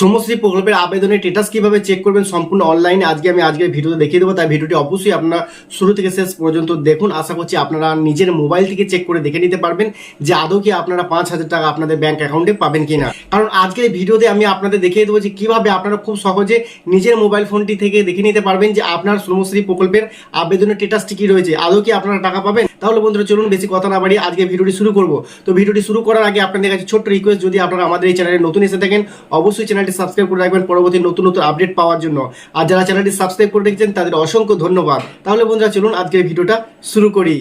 সমশ্রী প্রকল্পের আবেদনের স্টেটাস কীভাবে চেক করবেন সম্পূর্ণ অনলাইনে আজকে আমি আজকের ভিডিওতে দেখিয়ে দেবো। তাই ভিডিওটি অবশ্যই আপনারা শুরু থেকে শেষ পর্যন্ত দেখুন। আশা করছি আপনারা নিজের মোবাইল থেকে চেক করে দেখে নিতে পারবেন যে আদৌ কি আপনারা পাঁচ হাজার টাকা আপনাদের ব্যাংক অ্যাকাউন্টে পাবেন কিনা। কারণ আজকের ভিডিওতে আমি আপনাদের দেখিয়ে দেবো যে কীভাবে আপনারা খুব সহজে নিজের মোবাইল ফোনটি থেকে দেখে নিতে পারবেন যে আপনার শ্রমশ্রী প্রকল্পের আবেদনের স্টেটাসটি কি রয়েছে, আদৌ কি আপনারা টাকা পাবেন? তাহলে বন্ধুরা চলুন বেশি কথা না বাড়িয়ে আজকে ভিডিওটি শুরু করব। তো ভিডিওটি শুরু করার আগে আপনাদের কাছে ছোট্ট রিকোয়েস্ট যদি আপনারা আমাদের এই চ্যানেলে নতুন এসে থাকেন, অবশ্যই চ্যানেলটি সাবস্ক্রাইব করে রাখবেন পরবর্তী নতুন নতুন আপডেট পাওয়ার জন্য। আর যারা চ্যানেলটি সাবস্ক্রাইব করে রেখেছেন, তাদের অসংখ্য ধন্যবাদ। তাহলে বন্ধুরা চলুন আজকের ভিডিওটা শুরু করি।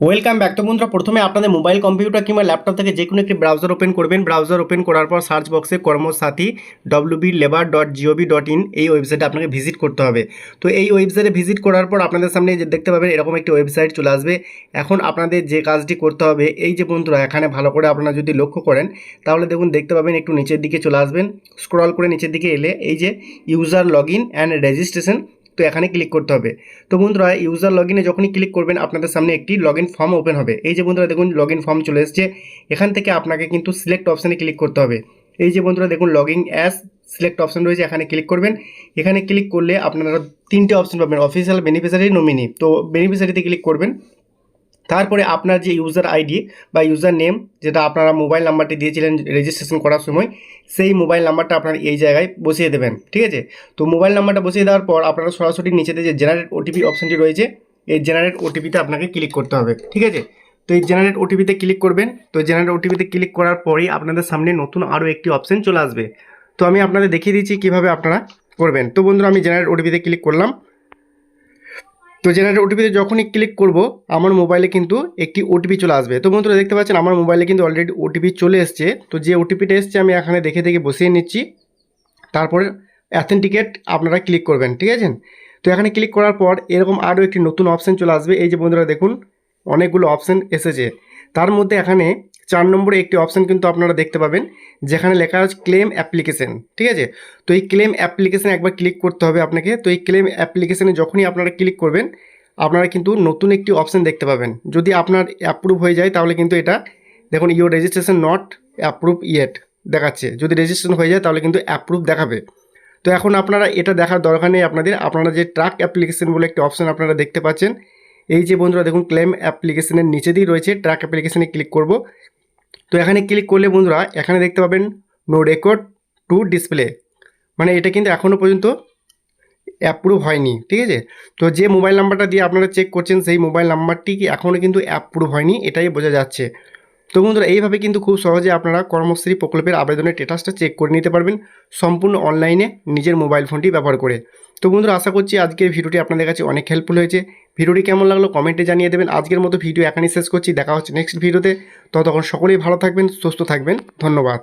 ওয়েলকাম ব্যাক বন্ধুরা, প্রথমে আপনাদের মোবাইল কম্পিউটার কিংবা ল্যাপটপ থেকে যে কোনো একটি ব্রাউজার ওপেন করবেন। ব্রাউজার ওপেন করার পর সার্চ বক্সে Karmasathi WB labour dot G O V dot in এই ওয়েবসাইটে আপনাকে ভিজিট করতে হবে। তো এই ওয়েবসাইটে ভিজিট করার পর আপনাদের সামনে যে দেখতে পাবেন, এরকম একটি ওয়েবসাইট চলে আসবে। এখন আপনাদের যে কাজটি করতে হবে, এই যে বন্ধুরা, এখানে ভালো করে আপনারা যদি লক্ষ্য করেন, তাহলে দেখুন, দেখতে পাবেন, একটু নিচের দিকে চলে আসবেন। স্ক্রল করে নিচের দিকে এলে এই যে user log in and registration তো এখানে ক্লিক করতে হবে। তো বন্ধুরা ইউজার লগ ইনে যখনই ক্লিক করবেন, আপনাদের সামনে একটি লগ ইন ফর্ম ওপেন হবে। এই যে বন্ধুরা, দেখুন লগ ইন ফর্ম চলে এসছে। এখান থেকে আপনাকে কিন্তু সিলেক্ট অপশানে ক্লিক করতে হবে। এই যে বন্ধুরা, দেখুন log in as select option রয়েছে, এখানে ক্লিক করবেন। এখানে ক্লিক করলে আপনারা তিনটে অপশান পাবেন অফিসিয়াল বেনিফিশিয়ারি নমিনি তো বেনিফিশিয়ারিতে ক্লিক করবেন। তারপরে আপনার যে ইউজার আইডি বা ইউজার নেম যেটা আপনারা মোবাইল নাম্বারটি দিয়েছিলেন রেজিস্ট্রেশন করার সময়, সেই মোবাইল নাম্বারটা আপনার এই জায়গায় বসিয়ে দেবেন, ঠিক আছে? তো মোবাইল নাম্বারটা বসিয়ে দেওয়ার পর আপনারা সরাসরি নিচেতে যে জেনারেট ওটিপি অপশানটি রয়েছে, এই জেনারেট ওটিপিতে আপনাকে ক্লিক করতে হবে, ঠিক আছে? তো এই জেনারেট ওটিপিতে ক্লিক করবেন, তো জেনারেট ওটিপিতে ক্লিক করার পরেই আপনাদের সামনে নতুন আরও একটি অপশান চলে আসবে। তো আমি আপনাদের দেখিয়ে দিচ্ছি কীভাবে আপনারা করবেন। তো বন্ধুরা, আমি জেনারেট ওটিপিতে ক্লিক করলাম। তো জেনারেট ওটিপিতে যখনই ক্লিক করব, আমার মোবাইলে কিন্তু একটি ওটিপি চলে আসবে। তো বন্ধুরা দেখতে পাচ্ছেন, আমার মোবাইলে কিন্তু অলরেডি ওটিপি চলে এসছে। তো যে ওটিপিটা এসছে, আমি এখানে দেখে দেখে বসিয়ে নিচ্ছি। তারপরে অ্যাথেন্টিকেট আপনারা ক্লিক করবেন, ঠিক আছে? তো এখানে ক্লিক করার পর এরকম আরও একটি নতুন অপশান চলে আসবে। এই যে বন্ধুরা দেখুন, অনেকগুলো অপশান এসেছে। তার মধ্যে এখানে চার নম্বরে একটি অপশান কিন্তু আপনারা দেখতে পাবেন, যেখানে লেখা আছে ক্লেম অ্যাপ্লিকেশন ঠিক আছে? তো এই ক্লেম অ্যাপ্লিকেশানে একবার ক্লিক করতে হবে আপনাকে। তো এই ক্লেম অ্যাপ্লিকেশানে যখনই আপনারা ক্লিক করবেন, আপনারা কিন্তু নতুন একটি অপশান দেখতে পাবেন। যদি আপনার অ্যাপ্রুভ হয়ে যায়, তাহলে কিন্তু এটা, দেখুন your registration not approve yet দেখাচ্ছে। যদি রেজিস্ট্রেশন হয়ে যায়, তাহলে কিন্তু অ্যাপ্রুভ দেখাবে। তো এখন আপনারা এটা দেখার দরকার নেই আপনাদের। আপনারা যে ট্রাক অ্যাপ্লিকেশন বলে একটি অপশান আপনারা দেখতে পাচ্ছেন, এই যে বন্ধুরা, দেখুন ক্লেম অ্যাপ্লিকেশনের নিচেতেই রয়েছে। ট্র্যাক অ্যাপ্লিকেশনে ক্লিক করব। তো এখানে ক্লিক করলে বন্ধুরা, এখানে দেখতে পাবেন নো রেকর্ড টু ডিসপ্লে মানে এটা কিন্তু এখনও পর্যন্ত অ্যাপ্রুভ হয়নি, ঠিক আছে? তো যে মোবাইল নাম্বারটা দিয়ে আপনারা চেক করছেন, সেই মোবাইল নাম্বারটি কি এখনও কিন্তু অ্যাপ্রুভ হয়নি, এটাই বোঝা যাচ্ছে। তো বন্ধুরা, এইভাবে কিন্তু খুব সহজে আপনারা কর্মশ্রী প্রকল্পের আবেদনের স্টেটাসটা চেক করে নিতে পারবেন সম্পূর্ণ অনলাইনে নিজের মোবাইল ফোনটি ব্যবহার করে। তো বন্ধুরা, আশা করছি আজকের ভিডিওটি আপনাদের কাছে অনেক হেল্পফুল হয়েছে। ভিডিওটি কেমন লাগল কমেন্টে জানিয়ে দেবেন। আজকের মতো ভিডিও এখানেই শেষ করছি। দেখা হচ্ছে নেক্সট ভিডিওতে ততক্ষণ সকলেই ভালো থাকবেন, সুস্থ থাকবেন। ধন্যবাদ।